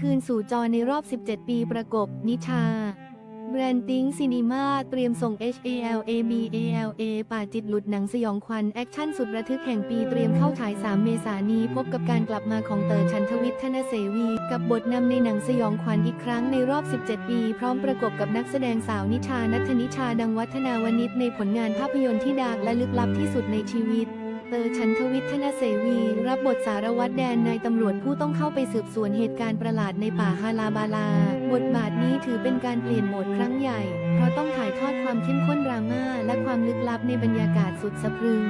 คืนสู่จอในรอบ 17 ปีประกบ นิชา แบรนดิ้งซีนีมาเตรียมส่ง HALABALA ป่าจิตหลุดหนังสยองขวัญแอคชั่นสุดระทึกแห่งปีเตรียมเข้าฉาย 3 เมษายนนี้พบกับการกลับมาของเต๋อชันทวิทย์ธนเสวี กับบทนำในหนังสยองขวัญอีกครั้งในรอบ 17 ปี พร้อมประกบกับนักแสดงสาวนิชานัทนิชาดังวัฒนาวนิชในผลงานภาพยนตร์ที่ดังและลึกลับที่สุดในชีวิต เตอชันทวิทย์ธนเสวี รับบทสารวัตรแดนนายตำรวจผู้ต้องเข้าไปสืบสวนเหตุการณ์ประหลาดในป่าฮาลาบาลา บทบาทนี้ถือเป็นการเปลี่ยนโหมดครั้งใหญ่ เพราะต้องถ่ายทอดความเข้มข้นดราม่าและความลึกลับในบรรยากาศสุดสะพรึง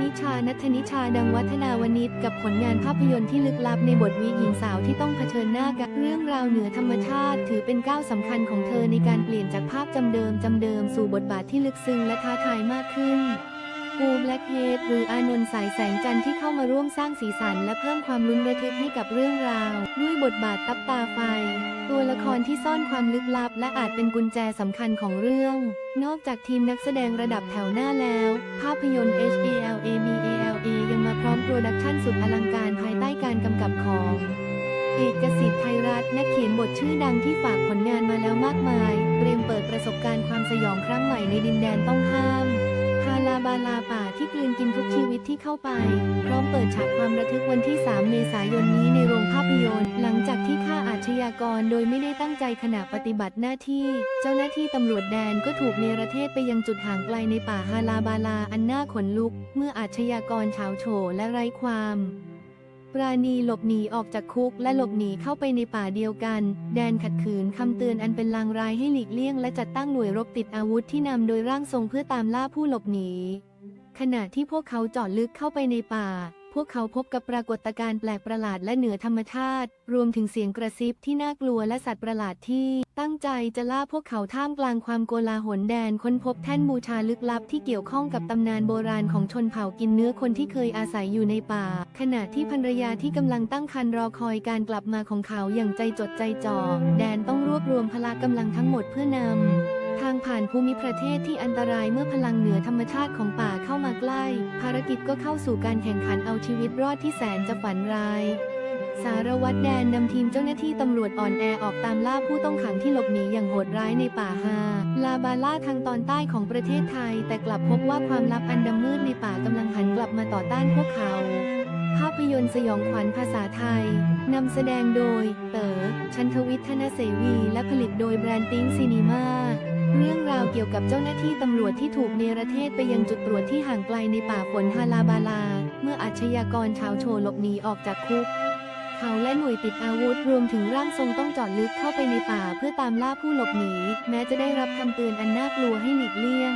นิชานัทนิชาดังวัฒนาวนิชกับผลงานภาพยนตร์ที่ลึกลับในบทวิหญิงสาวที่ต้องเผชิญหน้ากับเรื่องราวเหนือธรรมชาติ ถือเป็นก้าวสำคัญของเธอในการเปลี่ยนจากภาพจำเดิมจำเดิมสู่บทบาทที่ลึกซึ้งและท้าทายมากขึ้น ปูแบล็กเฮดหรืออานนท์สายแสงจันทร์ที่เข้ามาร่วมสร้างสีสันและเพิ่มความลุ้นระทึกให้กับเรื่องราว ด้วยบทบาทตับตาไฟ ตัวละครที่ซ่อนความลึกลับ และอาจเป็นกุญแจสำคัญของเรื่อง นอกจากทีมนักแสดงระดับแถวหน้าแล้ว ภาพยนตร์ HALABALA ยังมาพร้อมโปรดักชั่นสุดอลังการภายใต้การกำกับของเอกสิทธิ์ไทยรัฐนักเขียนบทชื่อดังที่ฝากผลงานมาแล้วมากมาย เตรียมเปิดประสบการณ์ความสยองครั้งใหม่ในดินแดนต้องห้ามฮาลา บาลาป่าที่กลืนกินทุกชีวิตที่เข้าไป พร้อมเปิดฉากความระทึกวันที่ 3 เมษายนนี้ในโรงภาพยนตร์ หลังจากที่ฆ่าอาชญากรโดยไม่ได้ตั้งใจขณะปฏิบัติหน้าที่ เจ้าหน้าที่ตำรวจแดนก็ถูกเนรเทศไปยังจุดห่างไกลในป่าฮาลาบาลาอันน่าขนลุก เมื่ออาชญากรเฉาโฉและไร้ความ ปราณีหลบหนีออกจากคุกและหลบหนีเข้าไปในป่าเดียวกัน แดนขัดขืนคำเตือนอันเป็นลางร้ายให้หลีกเลี่ยง และจัดตั้งหน่วยรบติดอาวุธที่นำโดยร่างทรงเพื่อตามล่าผู้หลบหนี ขณะที่พวกเขาเจาะลึกเข้าไปในป่า พวกเขาพบกับปรากฏการณ์แปลกประหลาดและเหนือธรรมชาติ รวมถึงเสียงกระซิบที่น่ากลัวและสัตว์ประหลาดที่ ตั้งใจจะล่าพวกเขาท่ามกลางความโกลาหลแดน ค้นพบแท่นบูชาลึกลับที่เกี่ยวข้องกับตำนานโบราณของชนเผ่ากินเนื้อคนที่เคยอาศัยอยู่ในป่า ขณะที่ภรรยาที่กำลังตั้งครรภ์รอคอยการกลับมาของเขาอย่างใจจดใจจ่อแดนต้องรวบรวมพละกำลังทั้งหมดเพื่อนำ ทางผ่านภูมิประเทศที่อันตรายเมื่อพลังเหนือธรรมชาติของป่าเข้ามาใกล้ ภารกิจก็เข้าสู่การแข่งขันเอาชีวิตรอดที่แสนจะฝันร้าย สารวัตรแดนนำทีมเจ้าหน้าที่ตำรวจอ่อนแอออกตามล่าผู้ต้องขังที่หลบหนีอย่างโหดร้ายในป่าฮาลาบาล่าทางตอนใต้ของประเทศไทย แต่กลับพบว่าความลับอันดำมืดในป่ากำลังหันกลับมาต่อต้านพวกเขาภาพยนตร์สยองขวัญภาษาไทย นำแสดงโดย เต๋อ ชันทวิทย์ ธนเสวี และผลิตโดยแบรนด์ติ้งซีนีมา กี่ยวกับเจ้าหน้าที่ตำรวจที่ถูกเนรเทศไปยังจุดตรวจที่ห่างไกลในป่าฝนฮาลาบาลา เมื่ออาชญากรชาวโชหลบหนีออกจากคุก เขาและหน่วยติดอาวุธรวมถึงร่างทรงต้องจอดลึกเข้าไปในป่าเพื่อตามล่าผู้หลบหนี แม้จะได้รับคำเตือนอันน่ากลัวให้หลีกเลี่ยง